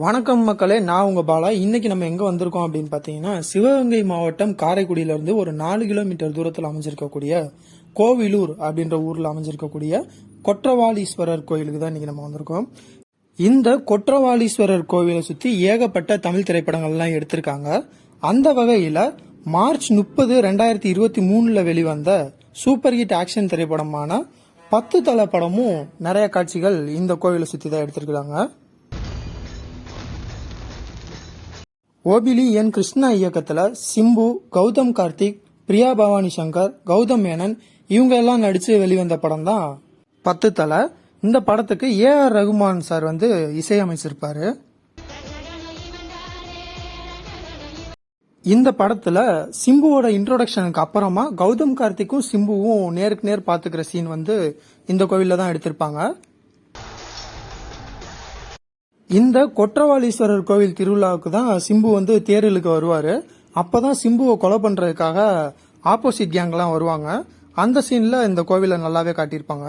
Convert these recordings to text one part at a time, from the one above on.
வணக்கம் மக்களே நான் உங்க பாலா. இன்னைக்கு நம்ம எங்க வந்திருக்கோம் அப்படின்னு பாத்தீங்கன்னா சிவகங்கை மாவட்டம் காரைக்குடியில இருந்து ஒரு நாலு கிலோமீட்டர் தூரத்தில் அமைஞ்சிருக்கக்கூடிய கோவிலூர் அப்படின்ற ஊர்ல அமைஞ்சிருக்கக்கூடிய கொற்றவாளீஸ்வரர் கோயிலுக்கு தான் இன்னைக்கு நம்ம வந்திருக்கோம். இந்த கொற்றவாளீஸ்வரர் கோவிலை சுத்தி ஏகப்பட்ட தமிழ் திரைப்படங்கள்லாம் எடுத்திருக்காங்க. அந்த வகையில மார்ச் முப்பது ரெண்டாயிரத்தி இருபத்தி மூணுல வெளிவந்த சூப்பர் ஹிட் ஆக்ஷன் திரைப்படமான பத்து தலை படமும் நிறைய காட்சிகள் இந்த கோவிலை சுத்தி தான் எடுத்திருக்கிறாங்க. ஓபிலி என் கிருஷ்ணா இயக்கத்தில் சிம்பு கௌதம் கார்த்திக் பிரியா பவானி சங்கர் கௌதம் மேனன் இவங்க எல்லாம் நடித்து வெளிவந்த படம் தான் பத்து தலை. இந்த படத்துக்கு ஏ ஆர் ரகுமான் சார் வந்து இசையமைச்சிருப்பாரு. இந்த படத்துல சிம்புவோட இன்ட்ரோடக்ஷனுக்கு அப்புறமா கௌதம் கார்த்திக்கும் சிம்புவும் நேருக்கு நேர் பாத்துக்கிற சீன் வந்து இந்த கோவில்ல தான் எடுத்திருப்பாங்க. இந்த கொற்றவாளீஸ்வரர் கோவில் திருவிழாவுக்கு தான் சிம்பு வந்து தேரிலுக்கு அப்போ தான் சிம்புவை கொலை பண்ணுறதுக்காக ஆப்போசிட் கேங்லாம் வருவாங்க. அந்த சீனில் இந்த கோவிலை நல்லாவே காட்டியிருப்பாங்க.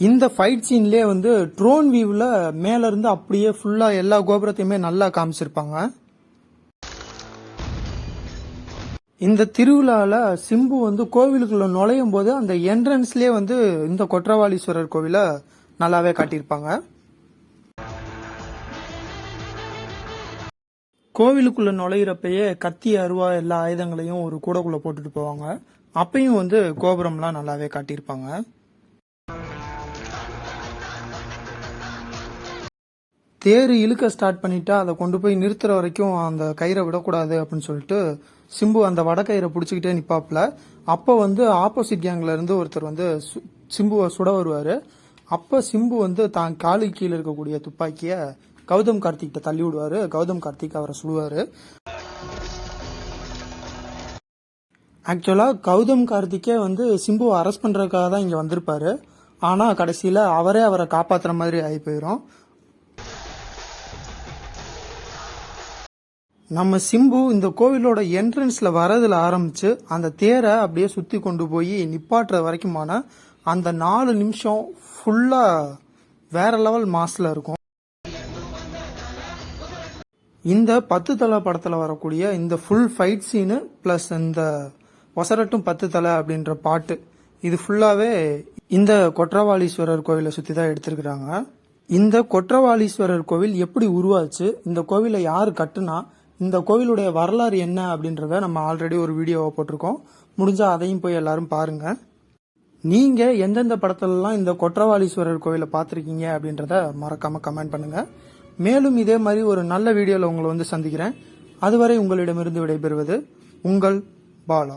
இந்த ஃபைட் சீன்லேயே வந்து ட்ரோன் வியூவில் மேலேருந்து அப்படியே ஃபுல்லாக எல்லா கோபுரத்தையுமே நல்லா காமிச்சிருப்பாங்க. இந்த திருவிழாவில் சிம்பு வந்து கோவிலுக்குள்ள நுழையும் போது அந்த என்ட்ரன்ஸ்லேயே வந்து இந்த கொற்றவாளீஸ்வரர் கோவிலை நல்லாவே காட்டியிருப்பாங்க. கோவிலுக்குள்ள நுழையிறப்பயே கத்தி அருவா எல்லா ஆயுதங்களையும் ஒரு கூடக்குள்ள போட்டுட்டு போவாங்க. அப்பையும் வந்து கோபுரம்லாம் நல்லாவே காட்டியிருப்பாங்க. தேர் இழுக்க ஸ்டார்ட் பண்ணிட்டா அதை கொண்டு போய் நிறுத்துற வரைக்கும் அந்த கயிறை விடக்கூடாது அப்படின்னு சொல்லிட்டு சிம்பு அந்த வட கயிறை பிடிச்சிக்கிட்டே நிப்பாப்ல அப்போ வந்து ஆப்போசிட் கேங்ல இருந்து ஒருத்தர் வந்து சு- சிம்புவை சுட வருவாரு. அப்போ சிம்பு வந்து தான் காலுக்கு கீழே இருக்கக்கூடிய துப்பாக்கிய கௌதம் கார்த்திக்கிட்ட தள்ளி விடுவாரு. கௌதம் கார்த்திக் அவரை சுடுவாரு. ஆக்சுவலாக கௌதம் கார்த்திக்கே வந்து சிம்புவை அரெஸ்ட் பண்ணுறதுக்காக தான் இங்கே வந்திருப்பாரு. ஆனால் கடைசியில் அவரே அவரை காப்பாற்றுற மாதிரி ஆகி போயிடும் நம்ம சிம்பு இந்த கோவிலோட என்ட்ரன்ஸ்ல வரதுல ஆரம்பிச்சு அந்த தேரை அப்படியே சுத்தி கொண்டு போய் நிப்பாட்டுற வரைக்குமான அந்த நாலு நிமிஷம் ஃபுல்லா வேற லெவல் மாஸ்ல இருக்கும். இந்த பத்து தலை படத்துல வரக்கூடிய இந்த ஃபுல் ஃபைட் சீனு பிளஸ் இந்த ஒசரட்டும் பத்து தலை அப்படின்ற பாட்டு இது ஃபுல்லாவே இந்த கொற்றவாளீஸ்வரர் கோவிலை சுத்தி தான் எடுத்திருக்கிறாங்க. இந்த கொற்றவாளீஸ்வரர் கோவில் எப்படி உருவாச்சு இந்த கோவிலை யார் கட்டுனா இந்த கோவிலுடைய வரலாறு என்ன அப்படின்றத நம்ம ஆல்ரெடி ஒரு வீடியோவை போட்டிருக்கோம். முடிஞ்சால் அதையும் போய் எல்லாரும் பாருங்க. நீங்கள் எந்தெந்த படத்துலலாம் இந்த கொற்றவாளீஸ்வரர் கோவிலை பார்த்துருக்கீங்க அப்படின்றத மறக்காமல் கமெண்ட் பண்ணுங்கள் மேலும் இதே மாதிரி ஒரு நல்ல வீடியோவில் உங்களை வந்து சந்திக்கிறேன். அதுவரை உங்களிடமிருந்து விடைபெறுவது உங்கள் பாலா.